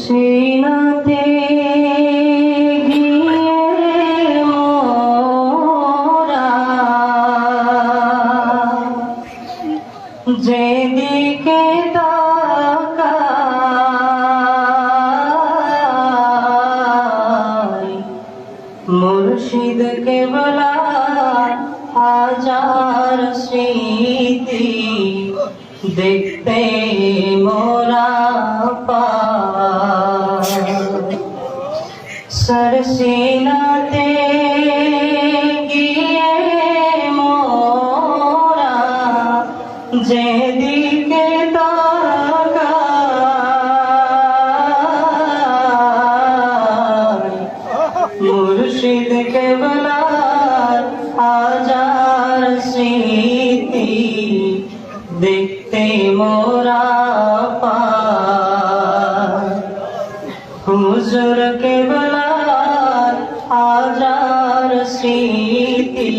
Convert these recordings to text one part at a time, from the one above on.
সিনাতে গিয়ে মোরা। যেদিকে মুর্শিদ কেবলা হাজার স্মৃতি দেখতে সরসিনাতে গিয়ে মোরা যেদিকে তাকাই মুর্শিদ হাজার স্মৃতি দেখতে মোরা পাই। হুজুর কেবলার হাজার স্মৃতি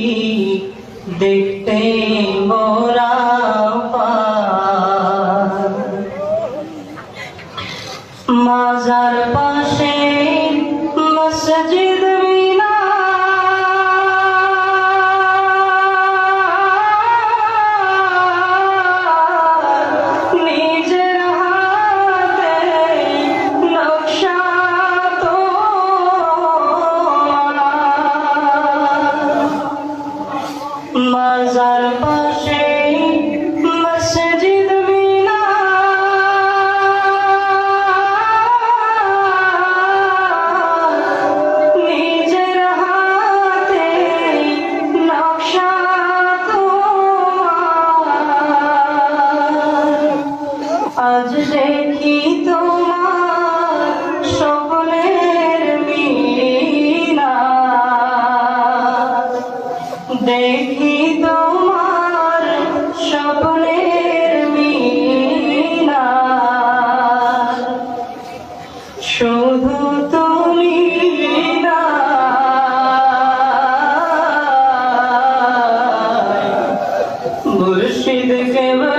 দেখতে মোরা মাজার পাশে আজ দেখি তোমার সকলের মিনা দেখি তোমার সকলের মিনা শুধু তুমি না। মুর্শিদ কেবলা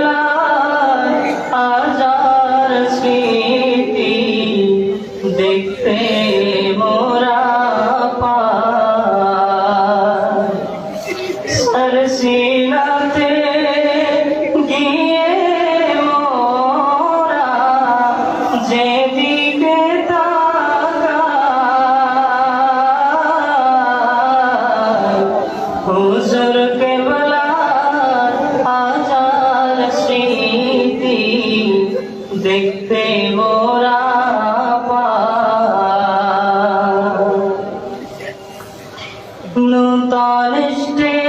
দেখতে মোরা নূতন স্টেজ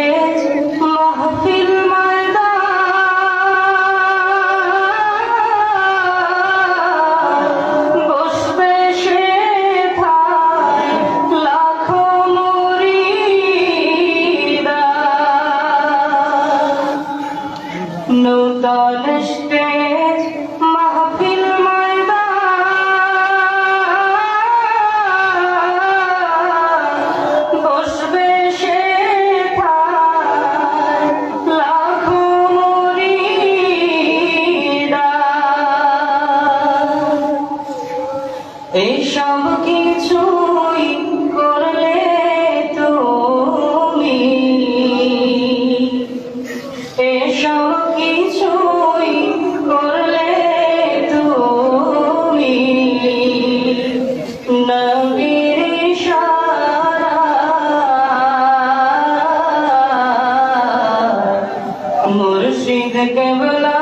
মুর্শিদ কেবলা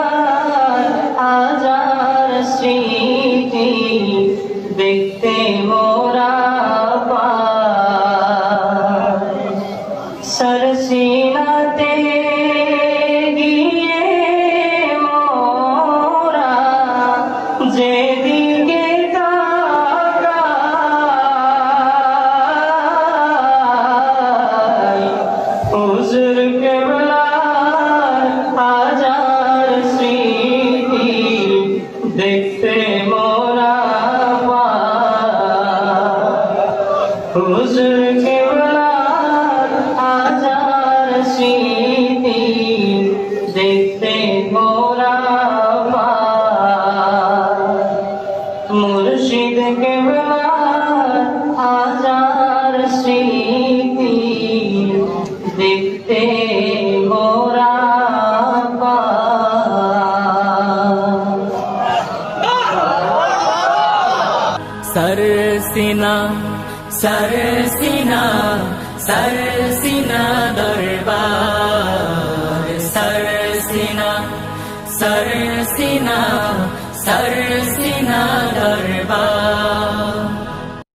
হাজার স্মৃতি দেখতে মোরা পাই কেবলার হাজার স্মৃতি দেখতে গোরা সরসিনা সরসিনা সরসিনা দরবার। সরসিনা সরসিনা सर्वसेना दरबार